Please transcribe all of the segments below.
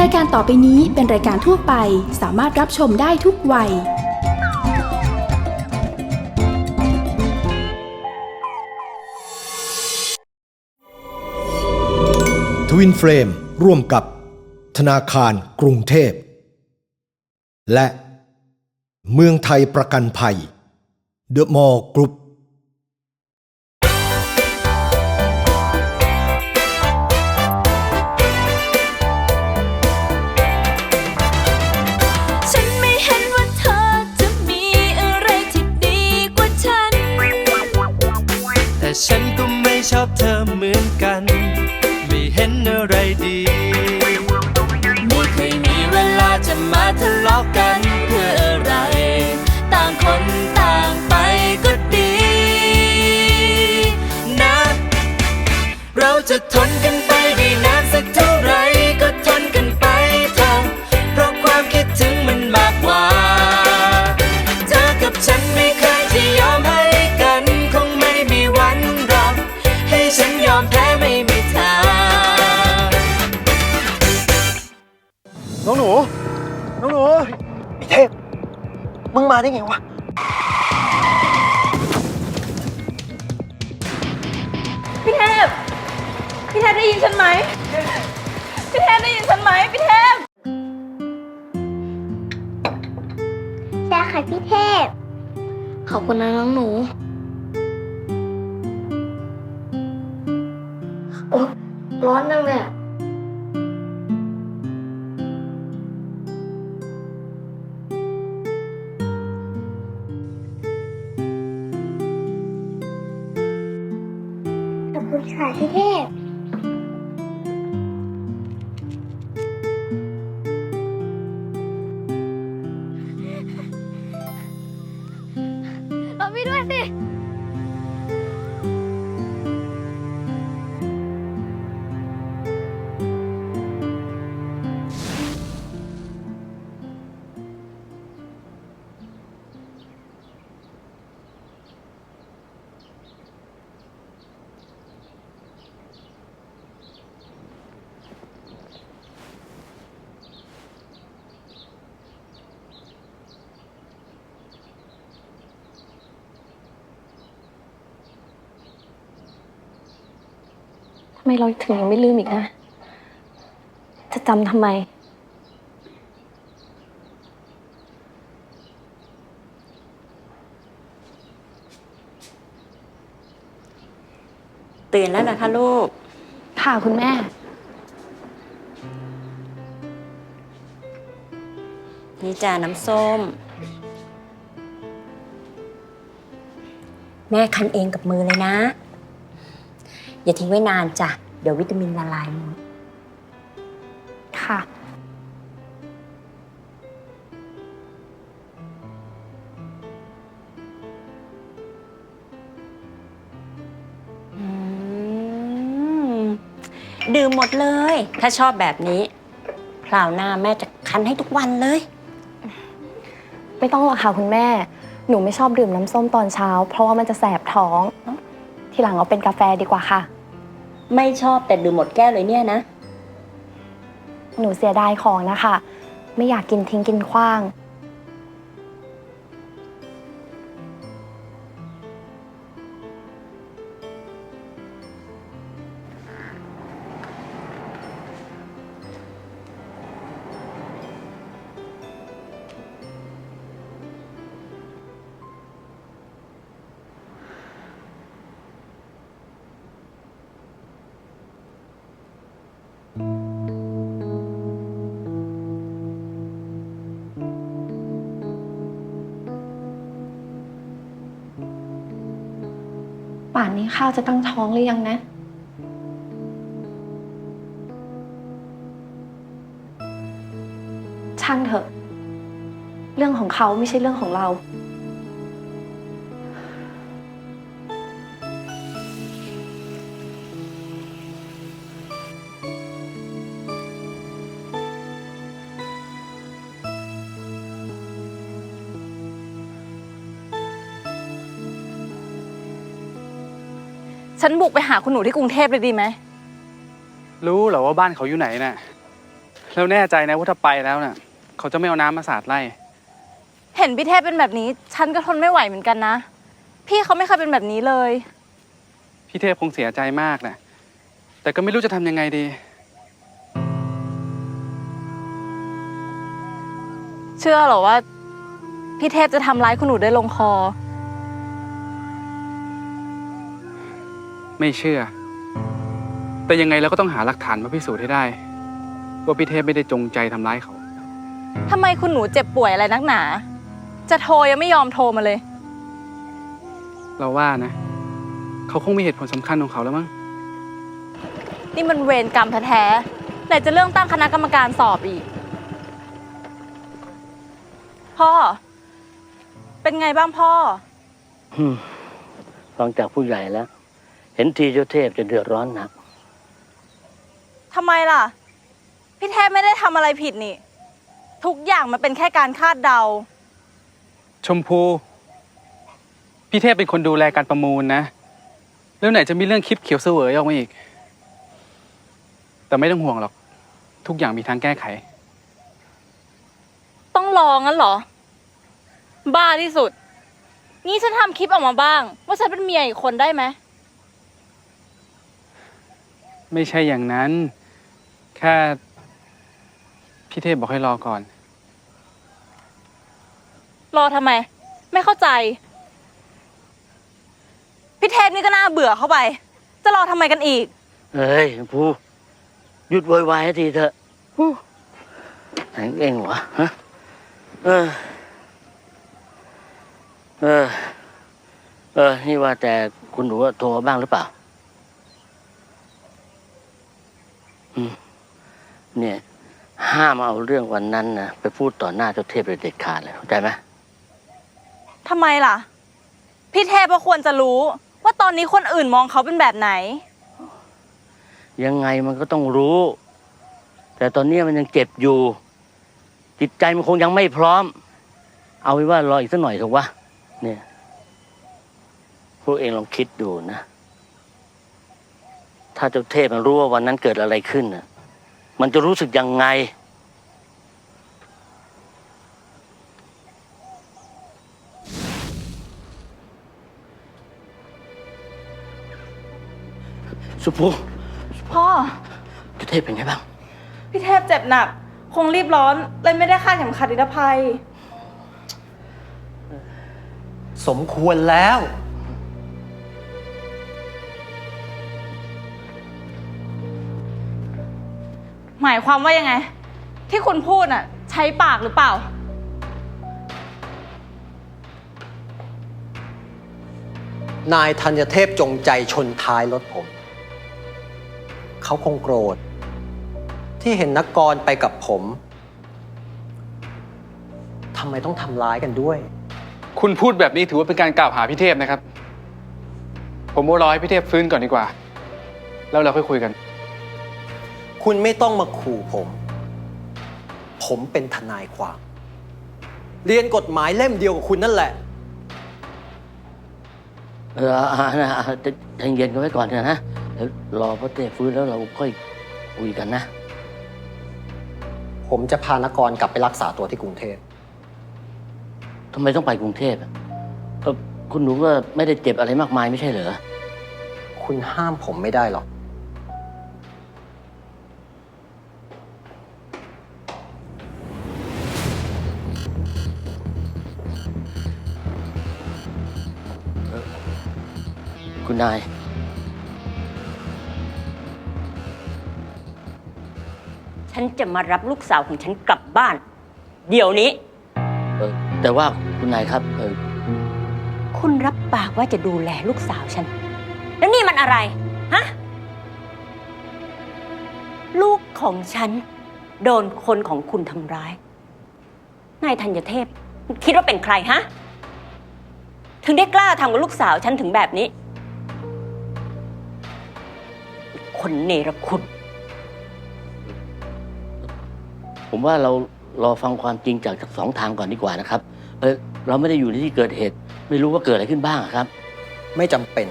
รายการต่อไปนี้เป็นรายการทั่วไป สามารถรับชมได้ทุกวัย ทวินเฟรมร่วมกับธนาคารกรุงเทพ และเมืองไทยประกันภัย เดอะมอลล์กรุ๊ป น้องหนู น้องหนูไอ้เทพ มึงมาได้ไงวะ พี่เทพ พี่เทพได้ยินฉันไหม พี่เทพได้ยินฉันไหม พี่เทพ ใช่ค่ะพี่เทพ ขอบคุณนะน้องหนู โอ้ร้อนจังเลยอะ เร ทำไมเราถึงยังไม่ลืมอีกนะ จะจำทำไม ตื่นแล้วนะคะลูก ค่ะคุณแม่ นี่จ้าน้ำส้ม แม่คั้นเองกับมือเลยนะ อย่าทิ้งไว้นานจ้ะ เดี๋ยววิตามินละลายหมดค่ะ อืม ดื่มหมดเลย ถ้าชอบแบบนี้คราวหน้าแม่จะคั้นให้ทุกวันเลย ไม่ต้องหรอกค่ะคุณแม่ หนูไม่ชอบดื่มน้ำส้มตอนเช้า เพราะว่ามันจะแสบท้อง ทีหลังเอาเป็นกาแฟดีกว่าค่ะ ไม่ชอบแต่ดื่มหมดแก้วเลยเนี่ยนะ หนูเสียดายของนะคะ ไม่อยากกินทิ้งกินขว้าง ป่านนี้ข้าวจะตั้งท้องหรือยังนะ ช่างเถอะ เรื่องของเขาไม่ใช่เรื่องของเรา ฉันบุกไปหาคุณหนูที่กรุงเทพเลยดีไหม รู้เหรอว่าบ้านเขาอยู่ไหนน่ะ แล้วแน่ใจนะว่าถ้าไปแล้วน่ะ เขาจะไม่เอาน้ำมาสาดไล่ เห็นพี่เทพเป็นแบบนี้ ฉันก็ทนไม่ไหวเหมือนกันนะ พี่เขาไม่เคยเป็นแบบนี้เลย พี่เทพคงเสียใจมากนะแต่ก็ไม่รู้จะทำยังไงดี เชื่อเหรอว่า พี่เทพจะทำร้ายคุณหนูได้ลงคอ ไม่เชื่อ แต่ยังไงเราก็ต้องหาหลักฐานมาพิสูจน์ให้ได้ ว่าพี่เทพไม่ได้จงใจทำร้ายเขา ทำไมคุณหนูเจ็บป่วยอะไรนักหนา จะโทรยังไม่ยอมโทรมาเลย เราว่านะ เขาคงมีเหตุผลสำคัญของเขาแล้วมั้ง นี่มันเวรกรรมแท้ๆไหนจะเรื่องตั้งคณะกรรมการสอบอีก พ่อ เป็นไงบ้างพ่ออืมฟังจากผู้ใหญ่แล้ว เห็นทีเจ้าเทพจะเดือดร้อนหนัก ทำไมล่ะ พี่เทพไม่ได้ทำอะไรผิดนี่ ทุกอย่างมันเป็นแค่การคาดเดา ชมพู พี่เทพเป็นคนดูแลการประมูลนะ แล้วไหนจะมีเรื่องคลิปเขียวเสวยออกมาอีก แต่ไม่ต้องห่วงหรอก ทุกอย่างมีทางแก้ไข ต้องรองั้นเหรอ บ้าที่สุด งี้ฉันทำคลิปออกมาบ้าง ว่าฉันเป็นเมียอีกคนได้ไหม ไม่ใช่อย่างนั้น แค่พี่เทพบอกให้รอก่อน รอทำไม ไม่เข้าใจ พี่เทพนี่ก็น่าเบื่อเข้าไป จะรอทำไมกันอีกเฮ้ยผู้หยุดโวยวายให้ทีเถอะฮู้ไหนเองวะฮะเออ เออ เออ นี่ว่าแต่คุณหนูโทรมาบ้างหรือเปล่า อืม เนี่ย ห้ามเอาเรื่องวันนั้นนะไปพูดต่อหน้าเจ้าเทพเลยเด็ดขาดเลยเข้าใจไหมทำไมล่ะ พี่เทพก็ควรจะรู้ ว่าตอนนี้คนอื่นมองเขาเป็นแบบไหน ยังไงมันก็ต้องรู้ แต่ตอนนี้มันยังเจ็บอยู่ จิตใจมันคงยังไม่พร้อม เอาไว้ว่ารออีกสักหน่อยถูกปะเนี่ยพวกเองลองคิดดูนะ ถ้าเจ้าเทพมันรู้ว่าวันนั้นเกิดอะไรขึ้นน่ะ มันจะรู้สึกยังไง สุภูพ่อ เจ้าเทพเป็นไงบ้าง พี่เทพเจ็บหนัก คงรีบร้อนเลยไม่ได้คาดเข็มขัดนิรภัย สมควรแล้วายความว่ายังไง ที่คุณพูดน่ะ ใช้ปากหรือเปล่า นายธัญเทพจงใจชนท้ายรถผม เขาคงโกรธ ที่เห็นนักกรไปกับผมทำไมต้องทำร้ายกันด้วย คุณพูดแบบนี้ถือว่าเป็นการกล่าวหาพี่เทพนะครับ ผมว่ารอให้พี่เทพฟื้นก่อนดีกว่า แล้วเราค่อยคุยกัน คุณไม่ต้องมาขู่ผม ผมเป็นทนายความ เรียนกฎหมายเล่มเดียวกับคุณนั่นแหละ เอออ่านะอ่าใจใจเย็นกันไว้ก่อนเถอะนะเดี๋ยวรอพระเทพฟื้นแล้วเราค่อยคุยกันนะ ผมจะพานกรกลับไปรักษาตัวที่กรุงเทพทำไมต้องไปกรุงเทพอะเออคุณหนูก็ไม่ได้เจ็บอะไรมากมายไม่ใช่เหรอ คุณห้ามผมไม่ได้หรอก นาย ฉันจะมารับลูกสาวของฉันกลับบ้าน เดี๋ยวนี้ เออแต่ว่าคุณนายครับเออคุณรับปากว่าจะดูแลลูกสาวฉัน แล้วนี่มันอะไร ฮะ ลูกของฉัน โดนคนของคุณทำร้าย นายธัญเทพ คิดว่าเป็นใครฮะ ถึงได้กล้าทำกับลูกสาวฉันถึงแบบนี้ คนเนรคุณ ผมว่าเรารอฟังความจริงจากจากสองทางก่อนดีกว่านะครับ เออเราไม่ได้อยู่ในที่เกิดเหตุ ไม่รู้ว่าเกิดอะไรขึ้นบ้างอะครับ ไม่จำเป็น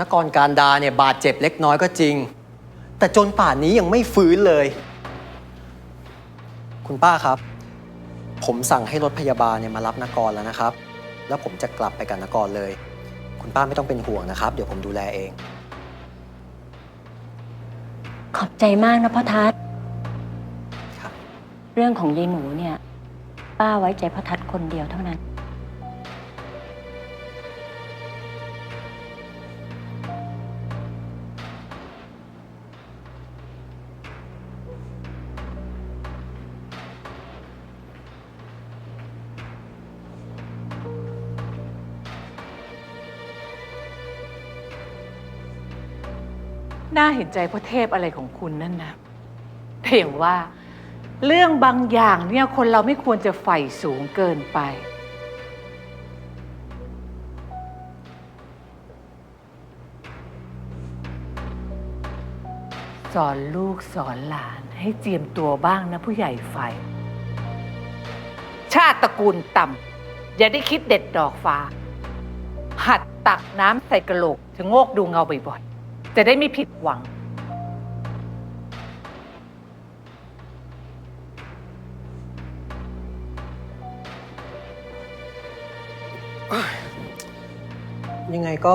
นกรการดาเนี่ยบาดเจ็บเล็กน้อยก็จริง แต่จนป่านนี้ยังไม่ฟื้นเลย คุณป้าครับ ผมสั่งให้รถพยาบาลเนี่ยมารับนกรแล้วนะครับ แล้วผมจะกลับไปกับนกรเลย คุณป้าไม่ต้องเป็นห่วงนะครับ เดี๋ยวผมดูแลเอง ขอบใจมากนะพ่อทัศน์ครับ เรื่องของยายหมูเนี่ย ป้าไว้ใจพ่อทัศน์คนเดียวเท่านั้น น่าเห็นใจพ่อเทพอะไรของคุณนั่นนะแต่อย่างว่า เรื่องบางอย่างเนี่ยคนเราไม่ควรจะใฝ่สูงเกินไป สอนลูกสอนหลานให้เจียมตัวบ้างนะผู้ใหญ่ไฟ ชาติตระกูลต่ำอย่าได้คิดเด็ดดอกฟ้า หัดตักน้ำใส่กระโหลกจะโงกดูเงาบ่อยๆ จะได้ไม่ผิดหวัง ยังไงก็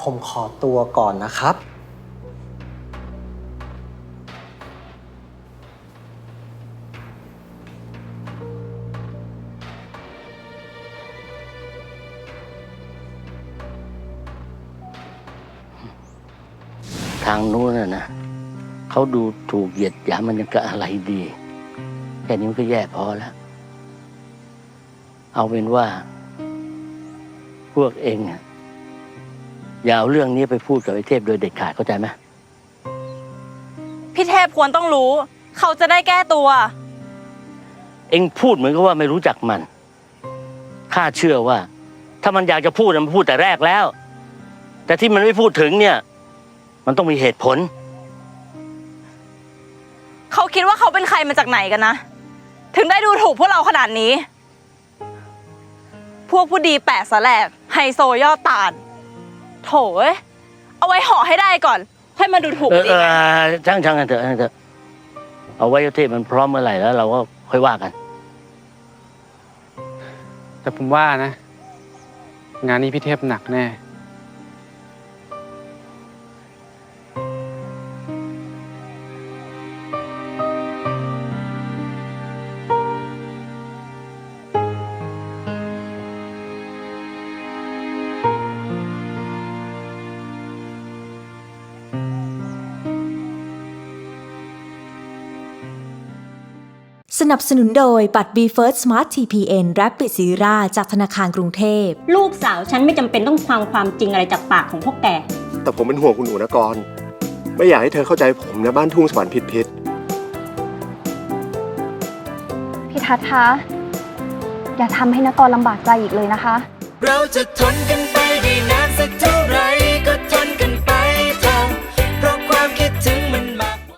ผมขอตัวก่อนนะครับางนู้นน่ะนะเขาดูถูกเหยียดหยามมันยังกะอะไรดี แค่นี้มันก็แย่พอแล้ว เอาเป็นว่า พวกเองอะอย่าเอาเรื่องนี้ไปพูดกับไอ้เทพโดยเด็ดขาดเข้าใจไหมพี่เทพควรต้องรู้ เขาจะได้แก้ตัว เองพูดเหมือนกับว่าไม่รู้จักมันข้าเชื่อว่า ถ้ามันอยากจะพูดน่ะมันพูดแต่แรกแล้ว แต่ที่มันไม่พูดถึงเนี่ย มันต้องมีเหตุผล เขาคิดว่าเขาเป็นใครมาจากไหนกันนะ ถึงได้ดูถูกพวกเราขนาดนี้ พวกผู้ดีแปะสะแลกไฮโซยอดตาลโถเอ้ยเอาไว้ห่อให้ได้ก่อน ค่อยมาดูถูกเอกัอนเออีกอนะช่างช่างกันเถอะช่างเถอะ เอาไว้เทพมันพร้อมเมื่อไหร่แล้วเราก็ค่อยว่ากัน แต่ผมว่านะ งานนี้พี่เทพหนักแน่ นับสนุนโดยบัตร b f i r s t Smart TPN Rapid s e r a จากธนาคารกรุงเทพ ลูกสาวฉันไม่จำเป็นต้องฟังความจริงอะไรจากปากของพวกแก แต่ผมเป็นห่วงคุณหนูนะกร ไม่อยากให้เธอเข้าใจผมนะบ้านทุ่งสวรรค์ผิดผิดพี่ทัศน์คะ อย่าทำให้นกรลำบากใจอีกเลยนะคะ เราจะทนกันไป